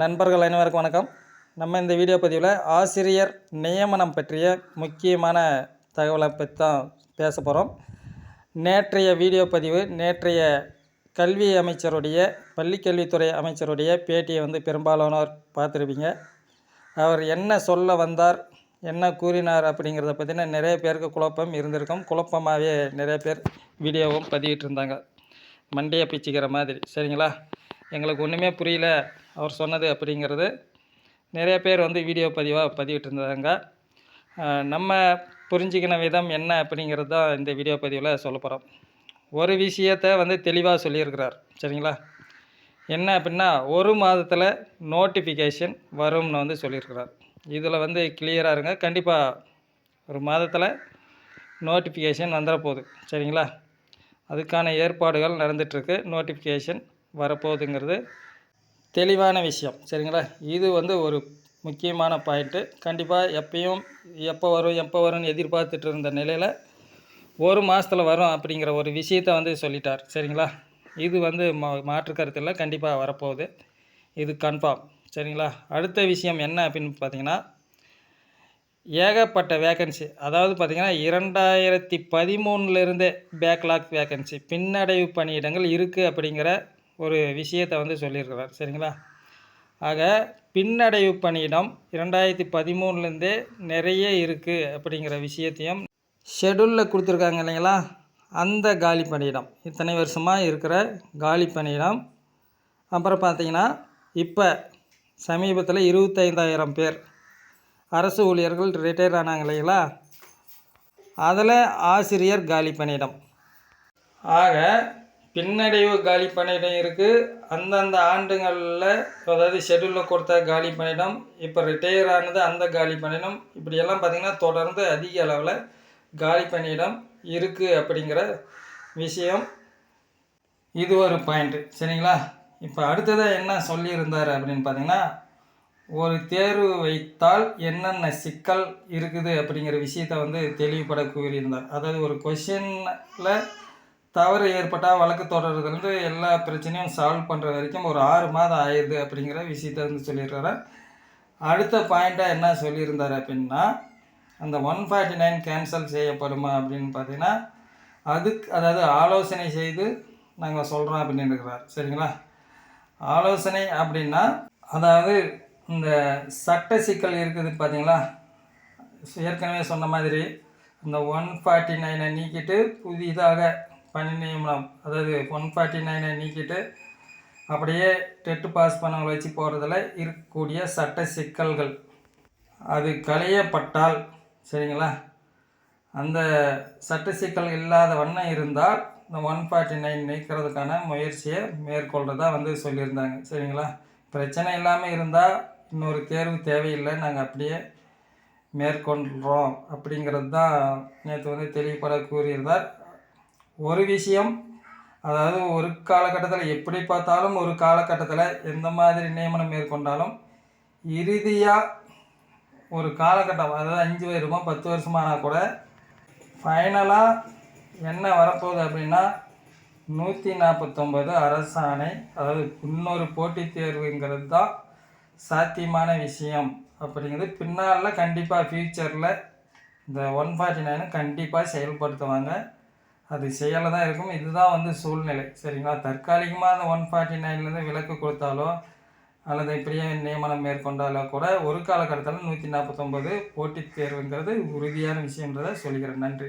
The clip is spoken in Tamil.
நண்பர்கள் அனைவருக்கும் வணக்கம். நம்ம இந்த வீடியோ பதிவில் ஆசிரியர் நியமனம் பற்றிய முக்கியமான தகவலை பற்றி தான் பேச போகிறோம் நேற்றைய வீடியோ பதிவு நேற்றைய கல்வி அமைச்சருடைய பள்ளிக்கல்வித்துறை அமைச்சருடைய பேட்டியை வந்து பெரும்பாலானோர் பார்த்துருப்பீங்க. அவர் என்ன சொல்ல வந்தார் என்ன கூறினார் அப்படிங்கிறத பற்றின நிறைய பேருக்கு குழப்பம் இருந்திருக்கும். குழப்பமாகவே நிறைய பேர் வீடியோவும் பதிவிட்டு இருந்தாங்க மண்டையை பிச்சுக்கிற மாதிரி. சரிங்களா? எங்களுக்கு ஒன்றுமே புரியல. அவர் சொன்னது அப்படிங்கிறது. நிறைய பேர் வந்து வீடியோ பதிவாக பதிவிட்டு இருந்தாங்க நம்ம புரிஞ்சுக்கின விதம் என்ன அப்படிங்கிறது தான் இந்த வீடியோ பதிவில் சொல்ல போகிறோம் ஒரு விஷயத்தை வந்து தெளிவாக சொல்லியிருக்கிறார். சரிங்களா? என்ன அப்படின்னா ஒரு மாதத்தில் நோட்டிஃபிகேஷன் வரும்னு வந்து சொல்லியிருக்கிறார். இதில் வந்து கிளியராக இருங்க. கண்டிப்பாக ஒரு மாதத்தில் நோட்டிஃபிகேஷன் வந்துட போகுது. சரிங்களா? அதுக்கான ஏற்பாடுகள் நடந்துகிட்ருக்கு நோட்டிஃபிகேஷன் வரப்போகுதுங்கிறது தெளிவான விஷயம். சரிங்களா? இது வந்து ஒரு முக்கியமான பாயிண்ட்டு கண்டிப்பாக எப்பயும் எப்போ வரும் எப்போ வரும்னு எதிர்பார்த்துட்டு இருந்த நிலையில் ஒரு மாதத்தில் வரும் அப்படிங்கிற ஒரு விஷயத்த வந்து சொல்லிட்டார். சரிங்களா? இது வந்து மா மாற்று கருத்து இல்லை கண்டிப்பாக வரப்போகுது. இது கன்ஃபார்ம் சரிங்களா? அடுத்த விஷயம் என்ன அப்படின்னு பார்த்தீங்கன்னா ஏகப்பட்ட வேக்கன்சி அதாவது பார்த்திங்கன்னா இரண்டாயிரத்தி பதிமூணுலேருந்தே பேக்லாக் வேக்கன்சி பின்னடைவு பணியிடங்கள் இருக்குது அப்படிங்கிற ஒரு விஷயத்தை வந்து சொல்லியிருக்கிறார். சரிங்களா? ஆக பின்னடைவு பணியிடம் இரண்டாயிரத்தி பதிமூணுலேருந்தே நிறைய இருக்குது அப்படிங்கிற விஷயத்தையும் ஷெடியூலில் கொடுத்துருக்காங்க இல்லைங்களா? அந்த காலி பணியிடம். இத்தனை வருஷமாக இருக்கிற காலி பணியிடம். அப்புறம் பார்த்தீங்கன்னா இப்போ சமீபத்தில் இருபத்தைந்தாயிரம் பேர் அரசு ஊழியர்கள் ரிட்டையர் ஆனாங்க இல்லைங்களா? அதில் ஆசிரியர் காலி பணியிடம். ஆக பின்னடைவு காலி பணியிடம் இருக்குது அந்தந்த ஆண்டுகளில் அதாவது ஷெட்யூலில் கொடுத்த காலி பணியிடம் இப்போ ரிட்டையர் ஆனது அந்த காலி பணியிடம் இப்படியெல்லாம் பார்த்திங்கன்னா தொடர்ந்து அதிக அளவில் காலி பணியிடம் இருக்குது அப்படிங்கிற விஷயம். இது ஒரு பாயிண்ட்டு சரிங்களா? இப்போ அடுத்ததாக என்ன சொல்லியிருந்தார் அப்படின்னு பார்த்தீங்கன்னா ஒரு தேர்வு வைத்தால் என்னென்ன சிக்கல் இருக்குது அப்படிங்கிற விஷயத்த வந்து தெளிவுபட கூறியிருந்தார். அதாவது ஒரு கொஷினில் தவறு ஏற்பட்டால் வழக்கு தொடர்றதுலேருந்து எல்லா பிரச்சனையும் சால்வ் பண்ணுற வரைக்கும் ஒரு ஆறு மாதம் ஆயிடுது அப்படிங்கிற விஷயத்த வந்து சொல்லிடுறாரு அடுத்த பாயிண்ட்டாக என்ன சொல்லியிருந்தார் அப்படின்னா அந்த ஒன் ஃபார்ட்டி நைன் கேன்சல் செய்யப்படுமா அப்படின்னு பார்த்தீங்கன்னா அதுக்கு அதாவது ஆலோசனை செய்து நாங்கள் சொல்கிறோம் அப்படின்னு இருக்கிறார் சரிங்களா? ஆலோசனை அப்படின்னா அதாவது இந்த சட்ட சிக்கல் இருக்குது பார்த்தீங்களா? ஏற்கனவே சொன்ன மாதிரி இந்த ஒன் ஃபார்ட்டி நைனை நீக்கிட்டு புதிதாக பணி அதாவது ஒன் ஃபார்ட்டி நைனை நீக்கிட்டு அப்படியே டெட்டு பாஸ் பண்ணவங்களை வச்சு போகிறதுல இருக்கக்கூடிய சட்ட சிக்கல்கள். அது களையப்பட்டால் சரிங்களா? அந்த சட்ட சிக்கல் இல்லாத வண்ணம் இருந்தால் இந்த ஒன் ஃபார்ட்டி நைன் நீக்கிறதுக்கான முயற்சியை மேற்கொள்கிறதா வந்து சொல்லியிருந்தாங்க. சரிங்களா? பிரச்சனை இல்லாமல் இருந்தால் இன்னொரு தேர்வு தேவையில்லை. நாங்கள் அப்படியே மேற்கொள்கிறோம் அப்படிங்கிறது தான் நேற்று வந்து தெளிவுபட கூறியிருந்தார். ஒரு விஷயம் அதாவது ஒரு காலகட்டத்தில் எப்படி பார்த்தாலும் ஒரு காலகட்டத்தில் எந்த மாதிரி நியமனம் மேற்கொண்டாலும் இறுதியாக ஒரு காலகட்டம் அதாவது அஞ்சு வருமா பத்து வருஷமானா கூட ஃபைனலாக என்ன வரப்போகுது அப்படின்னா நூற்றி நாற்பத்தொம்பது அரசாணை அதாவது இன்னொரு போட்டித் தேர்வுங்கிறது தான் சாத்தியமான விஷயம் அப்படிங்கிறது பின்னால் கண்டிப்பாக ஃப்யூச்சரில் இந்த ஒன் ஃபார்ட்டி நைனு கண்டிப்பாக செயல்படுத்துவாங்க. அது செயலில் தான் இருக்கும். இதுதான் வந்து சூழ்நிலை. சரிங்களா? தற்காலிகமாக அந்த ஒன் ஃபார்ட்டி நைன்லேருந்து விலக்கு கொடுத்தாலோ அல்லது இப்படியே நியமனம் மேற்கொண்டாலோ கூட ஒரு காலகட்டத்தில் நூற்றி நாற்பத்தொம்பது போட்டித் தேர்வுங்கிறது உறுதியான விஷயன்றதை சொல்கிறேன் நன்றி.